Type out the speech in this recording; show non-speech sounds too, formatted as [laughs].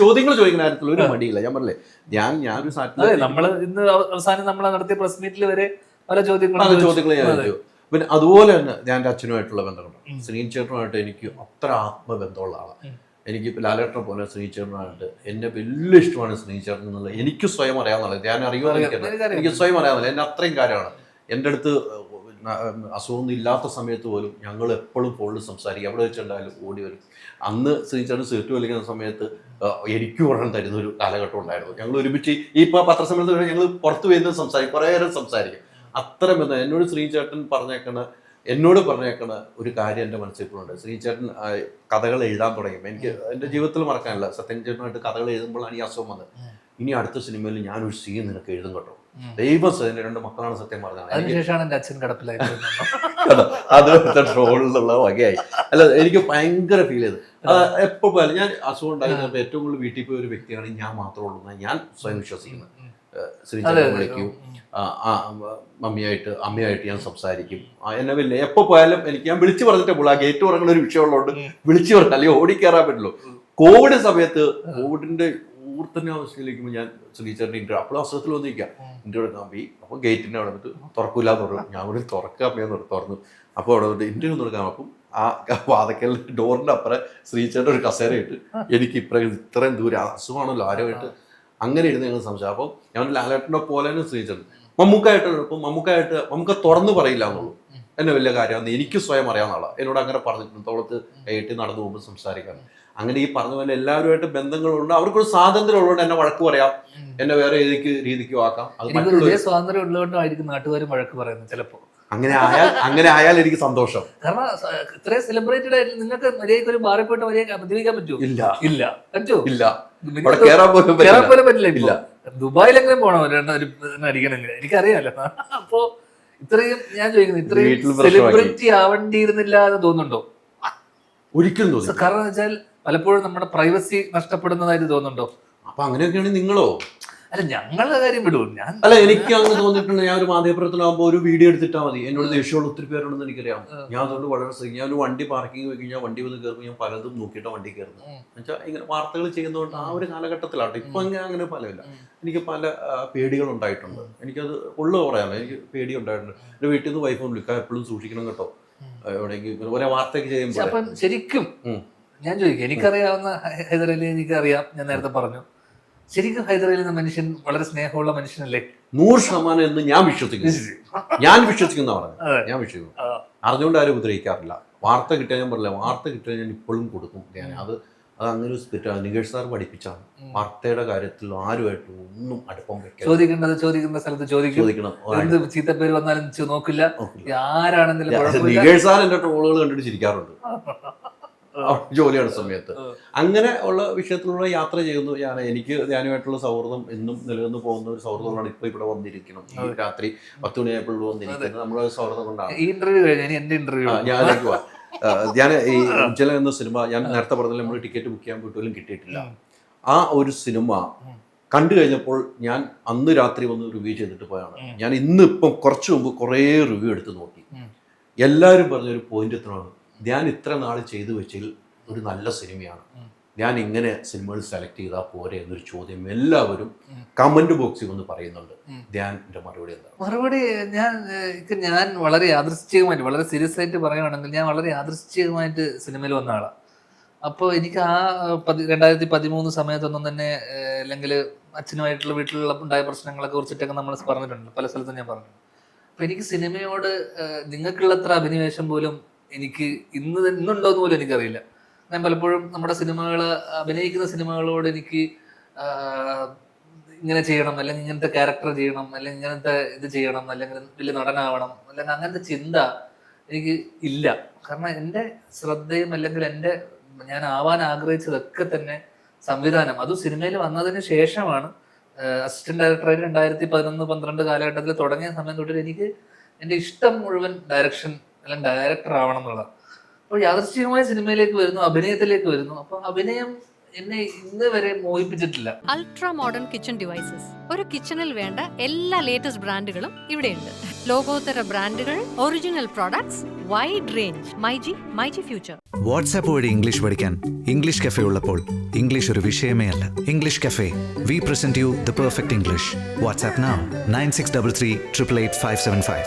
ചോദ്യങ്ങൾ ചോദിക്കുന്ന കാര്യത്തിൽ ഒരു മടിയില്ല. ഞാൻ പറഞ്ഞില്ലേ ഞാൻ ഞാൻ ഒരു സാറ്റിലൈറ്റ് നമ്മൾ ഇന്ന് അവസാനം നമ്മൾ നടത്തിയ പ്രസ് മീറ്റിൽ വരെ പല ചോദ്യങ്ങളും. ചോദ്യങ്ങൾ ഞാൻ ചോദിച്ചു. പിന്നെ അതുപോലെ തന്നെ ഞാൻ എന്റെ അച്ഛനുമായിട്ടുള്ള ബന്ധമുണ്ട്. ശ്രീചേട്ടനുമായിട്ട് എനിക്ക് അത്ര ആത്മബന്ധമുള്ള ആളാണ് എനിക്ക് ലാലേട്ടനെ പോലെ ശ്രീചേട്ടനായിട്ട് എന്നെ വലിയ ഇഷ്ടമാണ് ശ്രീചേട്ടൻ എന്നുള്ളത് എനിക്ക് സ്വയം അറിയാവുന്നത് ഞാൻ അറിയുമോ എനിക്ക് സ്വയം അറിയാവുന്നില്ല എന്നെ അത്രയും കാര്യമാണ്. എന്റെ അടുത്ത് അസുഖമൊന്നും ഇല്ലാത്ത സമയത്ത് പോലും ഞങ്ങൾ എപ്പോഴും ഫോണിൽ സംസാരിക്കും. അവിടെ വെച്ചുണ്ടായാലും ഓടി വരും. അന്ന് ശ്രീചേട്ടൻ സീറ്റ് വലിക്കുന്ന സമയത്ത് ഒരെണ്ണം തരുന്ന ഒരു കാലഘട്ടം ഉണ്ടായിരുന്നു. ഞങ്ങൾ ഒരുമിച്ച് ഈ ഇപ്പോൾ പത്രസമ്മേളനത്തിൽ ഞങ്ങൾ പുറത്തു വരുന്നത് സംസാരിക്കും കുറേ നേരം സംസാരിക്കും. അത്ര ബന്ധം എന്നോട് ശ്രീചേട്ടൻ പറഞ്ഞേക്കണ എന്നോട് പറഞ്ഞേക്കണ ഒരു കാര്യം എന്റെ മനസ്സിൽ ഇപ്പോഴുണ്ട്. ശ്രീചേട്ടൻ കഥകൾ എഴുതാൻ തുടങ്ങിയപ്പോൾ എനിക്ക് എന്റെ ജീവിതത്തിൽ മറക്കാനില്ല. സത്യൻ ചേട്ടനായിട്ട് കഥകൾ എഴുതുമ്പോഴാണ് ഈ അസുഖം വന്നത്. ഇനി അടുത്ത സിനിമയിൽ ഞാനൊരു സീൻ നിനക്ക് എഴുതും കേട്ടോ. ദൈവം രണ്ട് മക്കളാണ് സത്യം പറഞ്ഞത്. അതിനുശേഷമാണ് എന്റെ അച്ഛൻ കിടപ്പിലായി കണ്ടോ? അത് ട്രോളിലുള്ള വകയായി. അല്ല എനിക്ക് ഭയങ്കര ഫീൽ ചെയ്ത്. എപ്പോ പോയാലും ഞാൻ അസുഖം ഉണ്ടായിരുന്നപ്പോൾ ഏറ്റവും കൂടുതൽ വീട്ടിൽ പോയ ഒരു വ്യക്തിയാണ് ഞാൻ മാത്രമുള്ള ഞാൻ സ്വയം വിശ്വസിക്കുന്നത്. ശ്രീചന്ദ്രൻ വിളിക്കും. മമ്മിയായിട്ട് അമ്മയായിട്ട് ഞാൻ സംസാരിക്കും. എന്നെ വലിയ എപ്പോ പോയാലും എനിക്ക് ഞാൻ വിളിച്ചു പറഞ്ഞിട്ടേ പോലും ആ ഗേറ്റ് തുറങ്ങുന്ന ഒരു വിഷയമുള്ളതുകൊണ്ട്. വിളിച്ചു പറഞ്ഞു അല്ലെങ്കിൽ ഓടിക്കയറാൻ പറ്റുള്ളൂ. കോവിഡ് സമയത്ത് കോവിഡിന്റെ ഊർത്തന്നെ അവസ്ഥയിലേക്ക് ഞാൻ ശ്രീചേട്ടന്റെ ഇന്റർ അപ്പോൾ അവസരത്തിൽ വന്നിരിക്കാം. ഇന്റർ എടുക്കാൻ പോയി അപ്പോൾ ഗേറ്റിന്റെ അവിടെ വന്നിട്ട് തുറക്കൂല എന്ന് പറഞ്ഞു ഞാൻ ഇവിടെ തുറക്കാം എന്ന് തുറന്നു. അപ്പോൾ അവിടെ വന്നിട്ട് ഇന്റർവ്യൂ തുറക്കാൻ അപ്പം ആ വാതക്കൽ ഡോറിന്റെ അപ്പുറം ശ്രീചേട്ടൻ ഒരു കസേര ഇട്ട് എനിക്ക് ഇപ്പം ഇത്രയും ദൂരം അസുഖമാണല്ലോ ആരുമായിട്ട് അങ്ങനെ ഇരുന്ന് ഞങ്ങൾ സംശയം അപ്പോൾ ഞാൻ ലാലേട്ടനെ പോലെ തന്നെ ശ്രീചേട്ടൻ മമ്മൂക്കായിട്ട് ഇപ്പം മമ്മൂക്കായിട്ട് മമ്മൂക്ക തുറന്നു പറയില്ല എന്നുള്ളൂ. എന്നെ വലിയ കാര്യമാണ് എനിക്ക് സ്വയം അറിയാവുന്ന ആളാണ് എന്നോട് അങ്ങനെ പറഞ്ഞിട്ടുണ്ട് തോളത്ത് കൈയിട്ട് നടന്നു പോകുമ്പോൾ സംസാരിക്കാൻ. അങ്ങനെ ഈ പറഞ്ഞ പോലെ എല്ലാവരുമായിട്ട് ബന്ധങ്ങളുണ്ട്. അവർക്കൊരു സ്വാതന്ത്ര്യം ഉള്ളതുകൊണ്ട് എന്നെ വഴക്ക് പറയാം. എന്നെ വേറെ രീതിക്ക് രീതിക്കും ആക്കാം. അത് സ്വാതന്ത്ര്യം ഉള്ളതുകൊണ്ടായിരിക്കും നാട്ടുകാരും വഴക്ക് പറയുന്നത് ചിലപ്പോൾ അങ്ങനെ ആയാൽ അങ്ങനെ ആയാൽ എനിക്ക് സന്തോഷം. കാരണം ഇത്രയും സെലിബ്രേറ്റഡ് ആയിട്ട് നിങ്ങൾക്ക് മര്യാദയ്ക്ക് ഒരു ബാറിൽ പോയിട്ട് മര്യാദ മദ്യപിക്കാൻ പറ്റുമോ? ഇല്ല. ഇല്ല. പറ്റുമോ? ഇല്ല. അവിടെ കേറാൻ. പോലും പറ്റില്ല. ദുബായിൽ എങ്ങനെ രണ്ടു അടിക്കണമെങ്കിൽ. എനിക്കറിയാലോ. അപ്പോ ഇത്രയും ഞാൻ ചോദിക്കുന്നു ഇത്രയും. സെലിബ്രിറ്റി ആവണ്ടിയിരുന്നില്ല എന്ന് തോന്നുന്നുണ്ടോ? ഒരിക്കലും തോന്നുന്നു കാരണം വെച്ചാൽ പലപ്പോഴും നമ്മുടെ പ്രൈവസി നഷ്ടപ്പെടുന്നതായിട്ട് തോന്നുന്നുണ്ടോ? അപ്പൊ അങ്ങനെയൊക്കെയാണെങ്കിൽ നിങ്ങളോ? അല്ല ഞങ്ങളുടെ കാര്യം വിടും. ഞാൻ അല്ല എനിക്ക് അങ്ങ് തോന്നിയിട്ടുണ്ട് ഞാൻ ഒരു മാധ്യമപ്രവർത്തനമാകുമ്പോൾ ഒരു വീഡിയോ എടുത്തിട്ടാൽ മതി. എന്നോട് ദേഷ്യമുള്ള ഒത്തിരി പേരുണ്ടെന്ന് എനിക്കറിയാം. ഞാൻ അതുകൊണ്ട് വളരെ ശ്രദ്ധിക്കും ഞാൻ ഒരു വണ്ടി പാർക്കിംഗ് വെക്കും ഞാൻ വണ്ടി വന്ന് കയറുമ്പോൾ ഞാൻ പലതും നോക്കിയിട്ട് വണ്ടി കയറുന്നത് ഉം. എന്നുവെച്ചാൽ ഇങ്ങനെ വാർത്തകൾ ചെയ്യുന്നതുകൊണ്ട് ആ ഒരു കാലഘട്ടത്തിലാണ് ഇപ്പൊ അങ്ങനെ അങ്ങനെ പലവില്ല. എനിക്ക് പല പേടികൾ ഉണ്ടായിട്ടുണ്ട് എനിക്കത് ഉള്ളു പറയാമല്ലോ എനിക്ക് പേടി ഉണ്ടായിട്ടുണ്ട് എന്റെ വീട്ടിൽ നിന്ന് വൈഫും വിളിക്കാം. എപ്പോഴും സൂക്ഷിക്കണം കേട്ടോ. എവിടെയെങ്കിലും ഒരേ വാർത്തയൊക്കെ ചെയ്യുമ്പോൾ ശരിക്കും. ഞാൻ ചോദിക്കും എനിക്കറിയാവുന്ന ഹൈദരലി എനിക്കറിയാം ഞാൻ നേരത്തെ പറഞ്ഞു. ശരിക്കും ഹൈദരയിൽ എന്ന മനുഷ്യൻ വളരെ സ്നേഹമുള്ള മനുഷ്യനല്ലേ? നൂറ് ശതമാനം എന്ന് ഞാൻ വിശ്വസിക്കുന്നു. [laughs] ഞാൻ വിശ്വസിക്കുന്ന പറഞ്ഞു ഞാൻ വിശ്വസിക്കുന്നു. അറിഞ്ഞുകൊണ്ട് ആരും ഉപദ്രവിക്കാറില്ല. വാർത്ത കിട്ടിയാൽ ഞാൻ പറഞ്ഞില്ല വാർത്ത കിട്ടിയാൽ ഞാൻ ഇപ്പോഴും കൊടുക്കും. ഞാൻ അത് അത് അങ്ങനെ ഒരു സ്പിരിറ്റാണ് നികേഷ് സാർ പഠിപ്പിച്ചാണ്. വാർത്തയുടെ കാര്യത്തിൽ ആരുമായിട്ടും ഒന്നും അടുപ്പം ചോദിക്കേണ്ടത് ചോദിക്കുന്ന സ്ഥലത്ത് ചോദിക്കും. ചോദിക്കണം. എന്ത് ചീത്തപ്പേര് വന്നാലും നോക്കില്ല. ആരാണെങ്കിലും നികേഷ് സാർ എന്റെ ട്രോളുകൾ കണ്ടിട്ട് ചിരിക്കാറുണ്ട്. [laughs] ജോലിയുടെ സമയത്ത്. അങ്ങനെ ഉള്ള വിഷയത്തിലൂടെ യാത്ര ചെയ്യുന്നു. ഞാൻ എനിക്ക് ഞാനുമായിട്ടുള്ള സൗഹൃദം എന്നും നിലനിന്ന് പോകുന്ന ഒരു സൗഹൃദമാണ് ഇപ്പൊ ഇവിടെ വന്നിരിക്കണം രാത്രി പത്ത് മണിയായപ്പോൾ വന്നിരിക്കുന്നത്. നമ്മുടെ സൗഹൃദം കൊണ്ടാണ്. ഈ ഇന്റർവ്യൂ എന്റെ ഇന്റർവ്യൂ ഞാൻ ഈ ഉജ്ജല എന്ന സിനിമ ഞാൻ നേരത്തെ പറഞ്ഞില്ല നമ്മൾ ടിക്കറ്റ് ബുക്ക് ചെയ്യാൻ പോയിട്ടും കിട്ടിയിട്ടില്ല. ആ ഒരു സിനിമ. കണ്ടു കഴിഞ്ഞപ്പോൾ ഞാൻ അന്ന് രാത്രി വന്ന് റിവ്യൂ ചെയ്തിട്ട് പോയാണ് ഞാൻ ഇന്ന് ഇപ്പം കുറച്ച് മുമ്പ് കുറേ റിവ്യൂ എടുത്ത് നോക്കി. എല്ലാവരും പറഞ്ഞൊരു പോയിന്റ് എത്രയാണ് ഞാൻ ഇത്ര നാൾ ചെയ്തു വെച്ചതിൽ ഒരു നല്ല സിനിമയാണ്. ഞാൻ ഇങ്ങനെ സിനിമകൾ സെലക്ട് ചെയ്താൽ പോരെ എന്നൊരു ചോദ്യം എല്ലാവരും കമന്റ് ബോക്സിൽ വന്ന് പറയുന്നുണ്ട്. ഞാൻ ധ്യാന്റെ മറുപടി എന്താണ്? മറുപടി ഞാൻ ഞാൻ വളരെ യാദൃശ്ചികമായിട്ട് വളരെ സീരിയസ് ആയിട്ട് പറയുകയാണെങ്കിൽ ഞാൻ വളരെ യാദൃശ്ചികമായിട്ട് സിനിമയിൽ വന്ന ആളാണ് അപ്പോൾ എനിക്ക് ആ പതി രണ്ടായിരത്തി പതിമൂന്ന് സമയത്തൊന്നും തന്നെ അല്ലെങ്കിൽ അച്ഛനുമായിട്ടുള്ള വീട്ടിലുള്ള ഉണ്ടായ പ്രശ്നങ്ങളെ കുറിച്ചിട്ടൊക്കെ നമ്മൾ പറഞ്ഞിട്ടുണ്ട്. പല സ്ഥലത്തും ഞാൻ പറഞ്ഞു അപ്പോൾ എനിക്ക് സിനിമയോട് നിങ്ങൾക്കുള്ളത്ര അഭിനിവേശം പോലും എനിക്ക് ഇന്ന് ഇന്നുണ്ടോ എന്ന് പോലും എനിക്കറിയില്ല. ഞാൻ പലപ്പോഴും നമ്മുടെ സിനിമകൾ അഭിനയിക്കുന്ന സിനിമകളോട് എനിക്ക് ഇങ്ങനെ ചെയ്യണം അല്ലെങ്കിൽ ഇങ്ങനത്തെ ക്യാരക്ടർ ചെയ്യണം അല്ലെങ്കിൽ ഇങ്ങനത്തെ ഇത് ചെയ്യണം അല്ലെങ്കിൽ വലിയ നടനാവണം അല്ലെങ്കിൽ അങ്ങനത്തെ ചിന്ത എനിക്ക് ഇല്ല. കാരണം എന്റെ ശ്രദ്ധയും അല്ലെങ്കിൽ എന്റെ ഞാൻ ആവാൻ ആഗ്രഹിച്ചതൊക്കെ തന്നെ സംവിധാനം. അതും സിനിമയിൽ വന്നതിന് ശേഷമാണ് അസിസ്റ്റന്റ് ഡയറക്ടറായിട്ട് രണ്ടായിരത്തി പതിനൊന്ന് പന്ത്രണ്ട് കാലഘട്ടത്തിൽ തുടങ്ങിയ സമയം തൊട്ടിട്ട് എനിക്ക് എന്റെ ഇഷ്ടം മുഴുവൻ ഡയറക്ഷൻ അല്ലെങ്കിൽ ഡയറക്ടർ ആവണം എന്നുള്ളതാണ് അപ്പോൾ യാദൃശ്ചികമായ സിനിമയിലേക്ക് വരുന്നു അഭിനയത്തിലേക്ക് വരുന്നു. അപ്പോൾ അഭിനയം എന്നെ ഇന്ന് വരെ മോഹിപ്പിച്ചിട്ടില്ല. അൾട്രാ മോഡേൺ കിച്ചൺ ഡിവൈസസ് ഒരു കിച്ചണിൽ വേണ്ട എല്ലാ ലേറ്റസ്റ്റ് ബ്രാൻഡുകളും ഇവിടെയുണ്ട്. ലോകോത്തര ബ്രാൻഡുകൾ original products wide range myG myG future WhatsApp വഴി ഇംഗ്ലീഷ് പഠിക്കാൻ ഇംഗ്ലീഷ് കഫേ ഉള്ളപ്പോൾ ഇംഗ്ലീഷ് ഒരു വിഷയമേ അല്ല. English cafe we present you the perfect English WhatsApp nine six double three triple eight five seven five